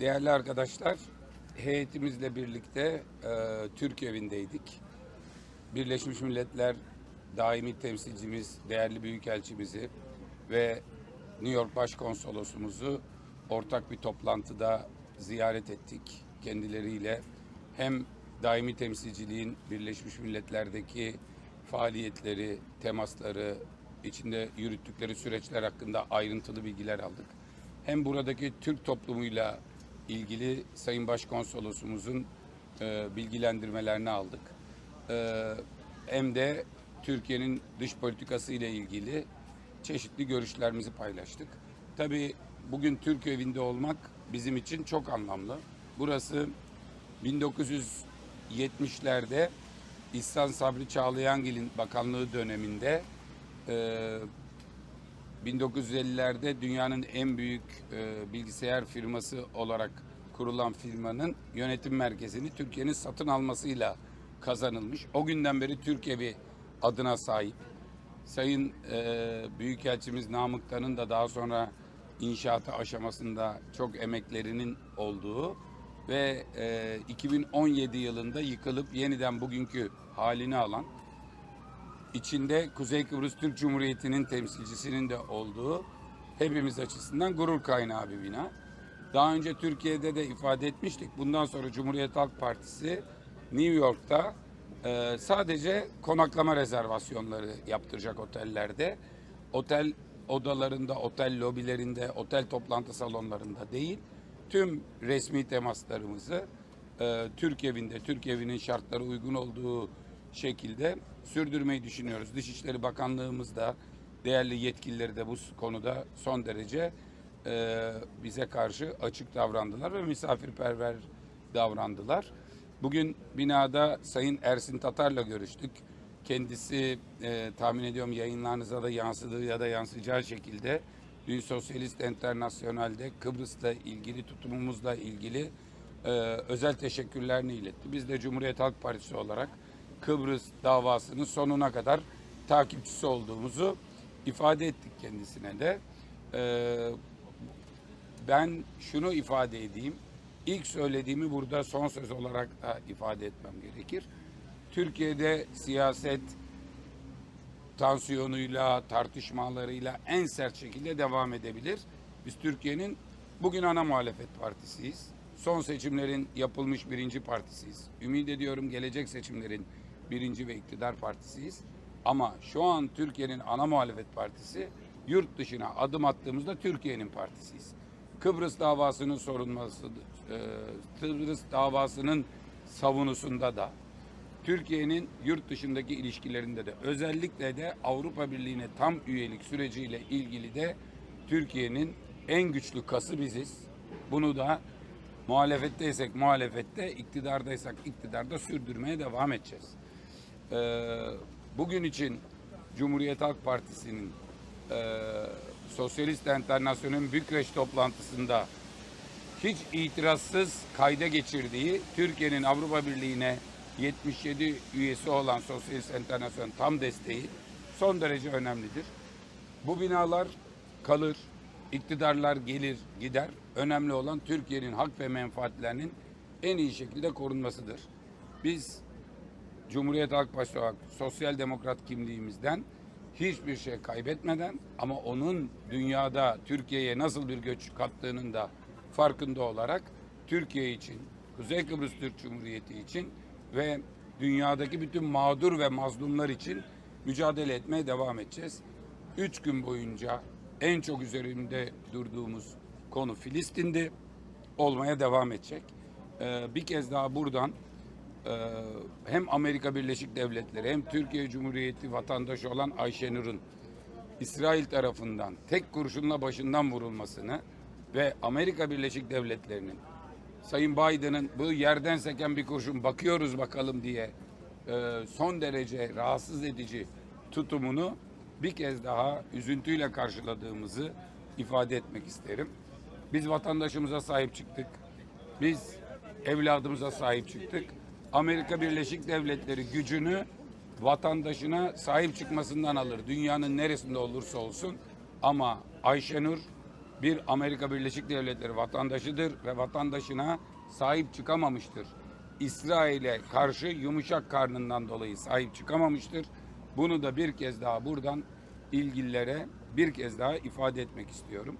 Değerli arkadaşlar, heyetimizle birlikte e, Türk evindeydik. Birleşmiş Milletler daimi temsilcimiz, değerli büyükelçimizi ve New York Başkonsolosumuzu ortak bir toplantıda ziyaret ettik kendileriyle. Hem daimi temsilciliğin Birleşmiş Milletler'deki faaliyetleri, temasları, içinde yürüttükleri süreçler hakkında ayrıntılı bilgiler aldık. Hem buradaki Türk toplumuyla ilgili Sayın Başkonsolosumuzun e, bilgilendirmelerini aldık. E, hem de Türkiye'nin dış politikası ile ilgili çeşitli görüşlerimizi paylaştık. Tabii bugün Türk evinde olmak bizim için çok anlamlı. Burası 1970'lerde İhsan Sabri Çağlayangil'in bakanlığı döneminde e, 1950'lerde dünyanın en büyük e, bilgisayar firması olarak kurulan firmanın yönetim merkezini Türkiye'nin satın almasıyla kazanılmış. O günden beri Türk Evi adına sahip. Sayın e, Büyükelçimiz Namık Tan'ın da daha sonra inşaatı aşamasında çok emeklerinin olduğu ve e, 2017 yılında yıkılıp yeniden bugünkü halini alan içinde Kuzey Kıbrıs Türk Cumhuriyeti'nin temsilcisinin de olduğu hepimiz açısından gurur kaynağı bir bina. Daha önce Türkiye'de de ifade etmiştik. Bundan sonra Cumhuriyet Halk Partisi New York'ta e, sadece konaklama rezervasyonları yaptıracak otellerde. Otel odalarında, otel lobilerinde, otel toplantı salonlarında değil. Tüm resmi temaslarımızı e, Türk evinde, Türk evinin şartları uygun olduğu şekilde sürdürmeyi düşünüyoruz. Dışişleri Bakanlığımız da değerli yetkilileri de bu konuda son derece e, bize karşı açık davrandılar ve misafirperver davrandılar. Bugün binada Sayın Ersin Tatar'la görüştük. Kendisi e, tahmin ediyorum yayınlarınıza da yansıdığı ya da yansıyacağı şekilde Dün Sosyalist Enternasyonel'de Kıbrıs'la ilgili tutumumuzla ilgili e, özel teşekkürlerini iletti. Biz de Cumhuriyet Halk Partisi olarak Kıbrıs davasının sonuna kadar takipçisi olduğumuzu ifade ettik kendisine de. Ee, ben şunu ifade edeyim. İlk söylediğimi burada son söz olarak da ifade etmem gerekir. Türkiye'de siyaset tansiyonuyla, tartışmalarıyla en sert şekilde devam edebilir. Biz Türkiye'nin bugün ana muhalefet partisiyiz. Son seçimlerin yapılmış birinci partisiyiz. Ümit ediyorum gelecek seçimlerin birinci ve iktidar partisiyiz. Ama şu an Türkiye'nin ana muhalefet partisi yurt dışına adım attığımızda Türkiye'nin partisiyiz. Kıbrıs davasının sorulması, e, Kıbrıs davasının savunusunda da Türkiye'nin yurt dışındaki ilişkilerinde de özellikle de Avrupa Birliği'ne tam üyelik süreciyle ilgili de Türkiye'nin en güçlü kası biziz. Bunu da muhalefetteysek muhalefette, iktidardaysak iktidarda sürdürmeye devam edeceğiz. Ee, bugün için Cumhuriyet Halk Partisi'nin e, Sosyalist Enternasyonel'in Bükreş toplantısında hiç itirazsız kayda geçirdiği Türkiye'nin Avrupa Birliği'ne 77 üyesi olan Sosyalist Enternasyonel tam desteği son derece önemlidir. Bu binalar kalır, iktidarlar gelir gider. Önemli olan Türkiye'nin hak ve menfaatlerinin en iyi şekilde korunmasıdır. Biz Cumhuriyet Halk Partisi olarak sosyal demokrat kimliğimizden hiçbir şey kaybetmeden ama onun dünyada Türkiye'ye nasıl bir göç kattığının da farkında olarak Türkiye için, Kuzey Kıbrıs Türk Cumhuriyeti için ve dünyadaki bütün mağdur ve mazlumlar için mücadele etmeye devam edeceğiz. Üç gün boyunca en çok üzerinde durduğumuz konu Filistin'di. Olmaya devam edecek. Ee, bir kez daha buradan hem Amerika Birleşik Devletleri hem Türkiye Cumhuriyeti vatandaşı olan Ayşenur'un İsrail tarafından tek kurşunla başından vurulmasını ve Amerika Birleşik Devletleri'nin Sayın Biden'ın bu yerden seken bir kurşun bakıyoruz bakalım diye e, son derece rahatsız edici tutumunu bir kez daha üzüntüyle karşıladığımızı ifade etmek isterim. Biz vatandaşımıza sahip çıktık. Biz evladımıza sahip çıktık. Amerika Birleşik Devletleri gücünü vatandaşına sahip çıkmasından alır. Dünyanın neresinde olursa olsun. Ama Ayşenur bir Amerika Birleşik Devletleri vatandaşıdır ve vatandaşına sahip çıkamamıştır. İsrail'e karşı yumuşak karnından dolayı sahip çıkamamıştır. Bunu da bir kez daha buradan ilgililere bir kez daha ifade etmek istiyorum.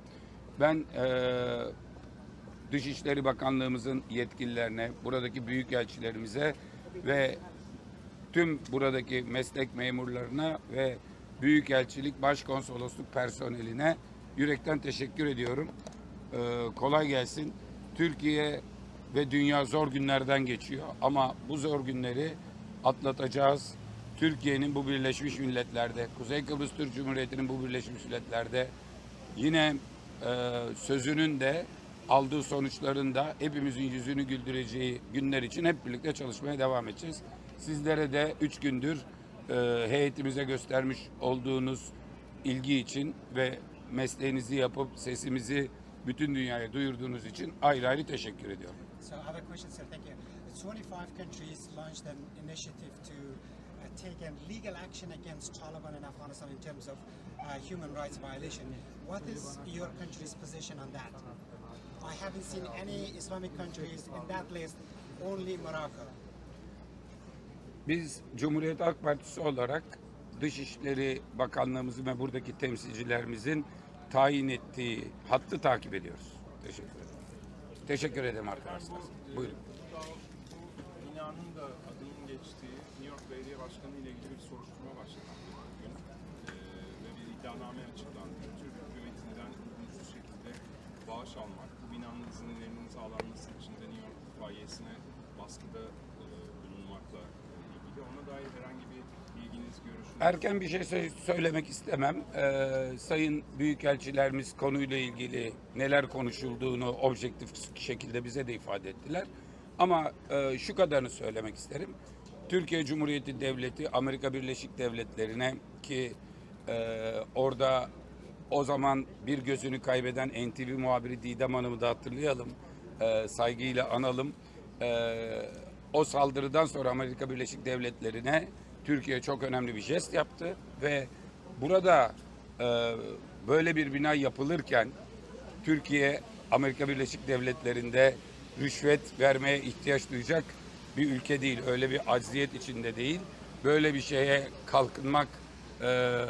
Ben eee Dışişleri Bakanlığımızın yetkililerine, buradaki büyükelçilerimize ve tüm buradaki meslek memurlarına ve Büyükelçilik Başkonsolosluk personeline yürekten teşekkür ediyorum. Ee, kolay gelsin. Türkiye ve dünya zor günlerden geçiyor ama bu zor günleri atlatacağız. Türkiye'nin bu Birleşmiş Milletler'de, Kuzey Kıbrıs Türk Cumhuriyeti'nin bu Birleşmiş Milletler'de yine e, sözünün de aldığı sonuçların da hepimizin yüzünü güldüreceği günler için hep birlikte çalışmaya devam edeceğiz. Sizlere de üç gündür e, heyetimize göstermiş olduğunuz ilgi için ve mesleğinizi yapıp sesimizi bütün dünyaya duyurduğunuz için ayrı ayrı teşekkür ediyorum. So I have a question, sir. Thank you. 25 countries launched an initiative to uh, take a legal action against Taliban in Afghanistan in terms of uh, human rights violation. What is your country's position on that? I haven't seen any Islamic countries in that list, only Morocco. Biz Cumhuriyet Halk Partisi olarak Dışişleri Bakanlığımızın ve buradaki temsilcilerimizin tayin ettiği hattı takip ediyoruz. Teşekkür ederim. Teşekkür ederim arkadaşlar. Buyurun. binanın da adının geçtiği New York Belediye Başkanı ile ilgili bir soruşturma başlattı bugün. Ee, ve bir iddianame açıklandı. Türk hükümetinden hukuksuz şekilde bağış almak, bu binanın izinlerinin sağlanması için de New York itfaiyesine baskıda e, bulunmakla ilgili. Ona dair herhangi bir bilginiz, görüşünüz Erken bir şey sö- söylemek istemem. Ee, sayın Büyükelçilerimiz konuyla ilgili neler konuşulduğunu objektif şekilde bize de ifade ettiler. Ama e, şu kadarını söylemek isterim. Türkiye Cumhuriyeti Devleti Amerika Birleşik Devletleri'ne ki e, orada o zaman bir gözünü kaybeden NTV muhabiri Didem Hanım'ı da hatırlayalım. E, saygıyla analım. E, o saldırıdan sonra Amerika Birleşik Devletleri'ne Türkiye çok önemli bir jest yaptı ve burada e, böyle bir bina yapılırken Türkiye Amerika Birleşik Devletleri'nde rüşvet vermeye ihtiyaç duyacak bir ülke değil. Öyle bir acziyet içinde değil. Böyle bir şeye kalkınmak, e,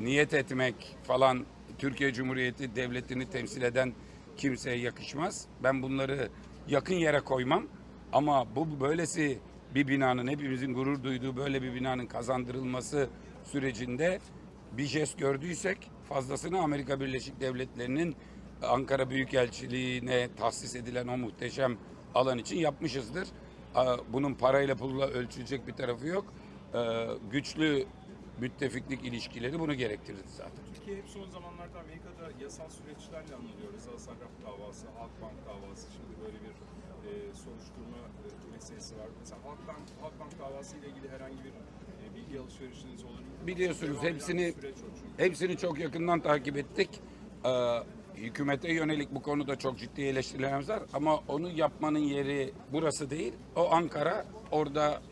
niyet etmek falan Türkiye Cumhuriyeti Devleti'ni temsil eden kimseye yakışmaz. Ben bunları yakın yere koymam. Ama bu böylesi bir binanın hepimizin gurur duyduğu böyle bir binanın kazandırılması sürecinde bir jest gördüysek fazlasını Amerika Birleşik Devletleri'nin Ankara Büyükelçiliğine tahsis edilen o muhteşem alan için yapmışızdır. Bunun parayla pulla ölçülecek bir tarafı yok. Güçlü müttefiklik ilişkileri bunu gerektirdi zaten. Türkiye hep son zamanlarda Amerika'da yasal süreçlerle anılıyor. Rıza Sarraf davası, Halkbank davası, şimdi böyle bir e, soruşturma e, meselesi var. Mesela Halkbank, Halkbank davası ile ilgili herhangi bir e, bilgi alışverişiniz olur mu? Biliyorsunuz Devam hepsini hepsini çok yakından takip ettik. Ee, hükümete yönelik bu konuda çok ciddi eleştirilerimiz var ama onu yapmanın yeri burası değil. O Ankara. Orada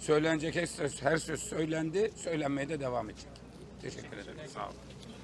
söylenecek her söz, söylendi. Söylenmeye de devam edecek. Teşekkür ederim. Sağ olun.